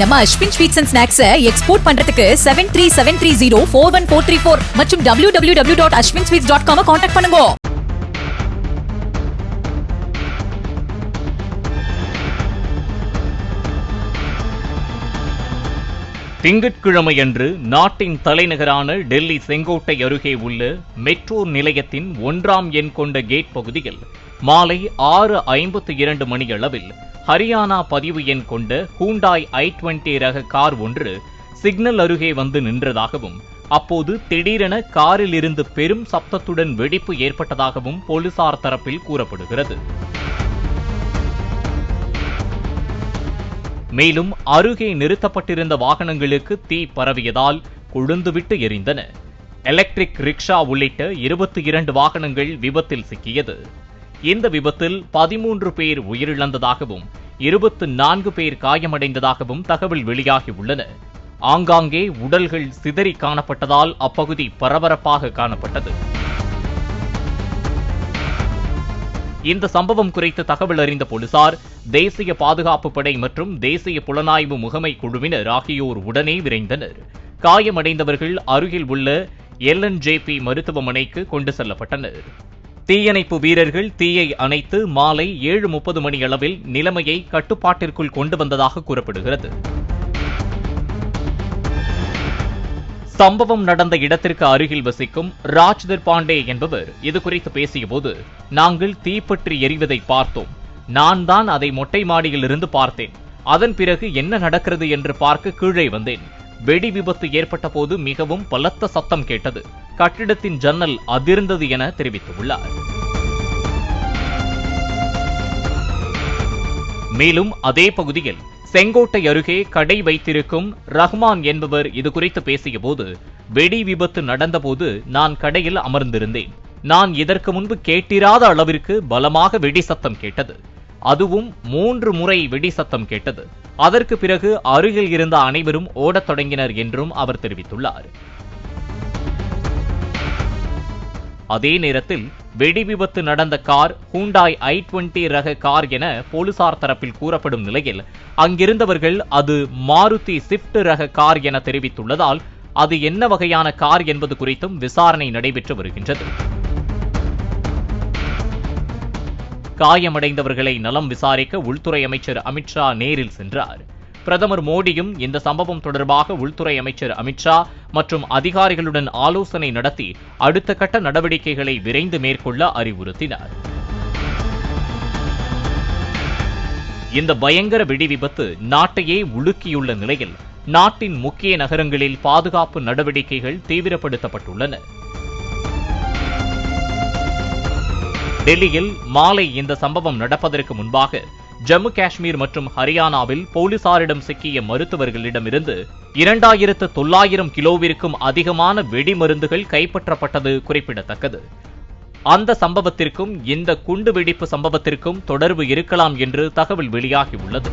நம்ம Ashwin sweets and snacks export பண்றதுக்கு seven three seven three zero four one four three four மற்றும் W W W dot Ashwin sweets dot com contact பண்ணுங்க. திங்கட்கிழமையன்று நாட்டின் தலைநகரான டெல்லி செங்கோட்டை அருகே உள்ள மெட்ரோ நிலையத்தின் ஒன்றாம் எண் கொண்ட கேட் பகுதியில் மாலை ஆறு ஐம்பத்தி இரண்டு மணியளவில் ஹரியானா பதிவு எண் கொண்ட ஹூண்டாய் ஐ டுவெண்டி ரக கார் ஒன்று சிக்னல் அருகே வந்து நின்றதாகவும் அப்போது திடீரென காரில் இருந்து பெரும் சப்தத்துடன் வெடிப்பு ஏற்பட்டதாகவும் போலீசார் தரப்பில் கூறப்படுகிறது. மேலும் அருகே நிறுத்தப்பட்டிருந்த வாகனங்களுக்கு தீ பரவியதால் கொழுந்துவிட்டு எரிந்தன. எலக்ட்ரிக் ரிக்ஷா உள்ளிட்ட இருபத்தி இரண்டு வாகனங்கள் விபத்தில் சிக்கியது. இந்த விபத்தில் பதிமூன்று பேர் உயிரிழந்ததாகவும் இருபத்து நான்கு பேர் காயமடைந்ததாகவும் தகவல் வெளியாகியுள்ளன. ஆங்காங்கே உடல்கள் சிதறி காணப்பட்டதால் அப்பகுதி பரபரப்பாக காணப்பட்டது. இந்த சம்பவம் குறித்து தகவல் அறிந்த போலீசார் தேசிய பாதுகாப்பு படை மற்றும் தேசிய புலனாய்வு முகமை குழுவினர் ஆகியோர் உடனே விரைந்தனர். காயமடைந்தவர்கள் அருகில் உள்ள எல்என்ஜேபி மருத்துவமனைக்கு கொண்டு செல்லப்பட்டனர். தீயணைப்பு வீரர்கள் தீயை அணைத்து மாலை ஏழு முப்பது மணி அளவில் நிலைமையை கட்டுப்பாட்டிற்குள் கொண்டு வந்ததாக கூறப்படுகிறது. சம்பவம் நடந்த இடத்திற்கு அருகில் வசிக்கும் ராஜ்தர் பாண்டே என்பவர் இது குறித்து பேசியபோது நாங்கள் தீப்பற்றி எரிவதை பார்த்தோம். நான் தான் அதை மொட்டை மாடியில் இருந்து பார்த்தேன். அதன் பிறகு என்ன நடக்கிறது என்று பார்க்க கீழே வந்தேன். வெடி விபத்து ஏற்பட்ட போது மிகவும் பலத்த சத்தம் கேட்டது. கட்டிடத்தின் ஜன்னல் அதிர்ந்தது என தெரிவித்துள்ளார். மேலும் அதே பகுதியில் செங்கோட்டை அருகே கடை வைத்திருக்கும் ரஹ்மான் என்பவர் இது குறித்து பேசியபோது வெடி விபத்து நடந்தபோது நான் கடையில் அமர்ந்திருந்தேன். நான் இதற்கு முன்பு கேட்டிராத அளவிற்கு பலமாக வெடி சத்தம் கேட்டது. அதுவும் மூன்று முறை வெடி சத்தம் கேட்டது. அதற்கு பிறகு அருகில் இருந்த அனைவரும் ஓடத் தொடங்கினர் என்றும் அவர் தெரிவித்துள்ளார். அதே நேரத்தில் வெடி விபத்து நடந்த கார் ஹூண்டாய் ஐ டுவெண்டி ரக கார் என போலீசார் தரப்பில் கூறப்படும் நிலையில் அங்கிருந்தவர்கள் அது மாருதி ஸ்விஃப்ட் ரக கார் என தெரிவித்துள்ளதால் அது என்ன வகையான கார் என்பது குறித்தும் விசாரணை நடைபெற்று வருகின்றது. காயமடைந்தவர்களை நலம் விசாரிக்க உள்துறை அமைச்சர் அமித்ஷா நேரில் சென்றார். பிரதமர் மோடியும் இந்த சம்பவம் தொடர்பாக உள்துறை அமைச்சர் அமித்ஷா மற்றும் அதிகாரிகளுடன் ஆலோசனை நடத்தி அடுத்த கட்ட நடவடிக்கைகளை விரைந்து மேற்கொள்ள அறிவுறுத்தினார். இந்த பயங்கர வெடி விபத்து நாட்டையே உலுக்கியுள்ள நிலையில் நாட்டின் முக்கிய நகரங்களில் பாதுகாப்பு நடவடிக்கைகள் தீவிரப்படுத்தப்பட்டுள்ளன. டெல்லியில் மாலை இந்த சம்பவம் நடப்பதற்கு முன்பாக ஜம்மு காஷ்மீர் மற்றும் ஹரியானாவில் போலீசாரிடம் சிக்கிய மருத்துவர்களிடமிருந்து இரண்டாயிரத்து தொள்ளாயிரம் கிலோவிற்கும் அதிகமான வெடிமருந்துகள் கைப்பற்றப்பட்டது குறிப்பிடத்தக்கது. அந்த சம்பவத்திற்கும் இந்த குண்டு வெடிப்பு சம்பவத்திற்கும் தொடர்பு இருக்கலாம் என்று தகவல் வெளியாகியுள்ளது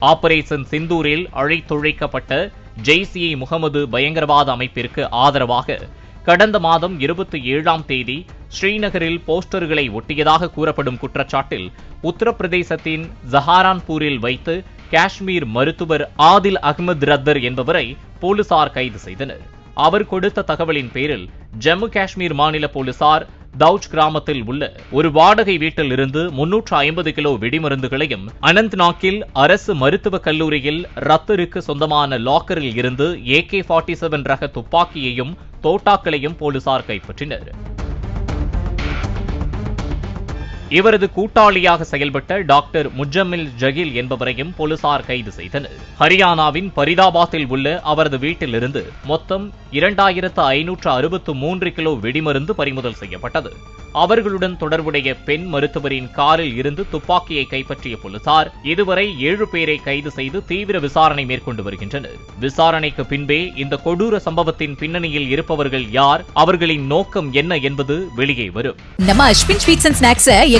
ஆபரேஷன் சிந்தூரில் அழைத்துழைக்கப்பட்ட ஜெய்சியை முகமது பயங்கரவாத அமைப்பிற்கு ஆதரவாக கடந்த மாதம் இருபத்தி ஏழாம் தேதி ஸ்ரீநகரில் போஸ்டர்களை ஒட்டியதாக கூறப்படும் குற்றச்சாட்டில் உத்தரப்பிரதேசத்தின் ஜஹாரான்பூரில் வைத்து காஷ்மீர் மருத்துவர் ஆதில் அகமது ரத்தர் என்பவரை போலீசார் கைது செய்தனர். அவர் கொடுத்த தகவலின் பேரில் ஜம்மு காஷ்மீர் மாநில போலீசார் தௌஜ் கிராமத்தில் உள்ள ஒரு வாடகை வீட்டில் இருந்து முன்னூற்று ஐம்பது கிலோ வெடிமருந்துகளையும் அனந்த்நாக்கில் அரசு மருத்துவக் கல்லூரியில் ரத்தருக்கு சொந்தமான லாக்கரில் இருந்து ஏகே ஃபார்ட்டி செவன் ரக துப்பாக்கியையும் தோட்டாக்களையும் போலீசார் கைப்பற்றினர். இவரது கூட்டாளியாக செயல்பட்ட டாக்டர் முஜம்மில் ஜகில் என்பவரையும் போலீசார் கைது செய்தனர். ஹரியானாவின் பரிதாபாத்தில் உள்ள அவரது வீட்டிலிருந்து மொத்தம் இரண்டாயிரத்து ஐநூற்று அறுபத்து மூன்று கிலோ வெடிமருந்து பறிமுதல் செய்யப்பட்டது. அவர்களுடன் தொடர்புடைய பெண் மருத்துவரின் காரில் இருந்து துப்பாக்கியை கைப்பற்றிய போலீசார் இதுவரை ஏழு பேரை கைது செய்து தீவிர விசாரணை மேற்கொண்டு வருகின்றனர். விசாரணைக்கு பின்பே இந்த கொடூர சம்பவத்தின் பின்னணியில் இருப்பவர்கள் யார் அவர்களின் நோக்கம் என்ன என்பது வெளியே வரும். நம்ம Ashwin sweets and snacks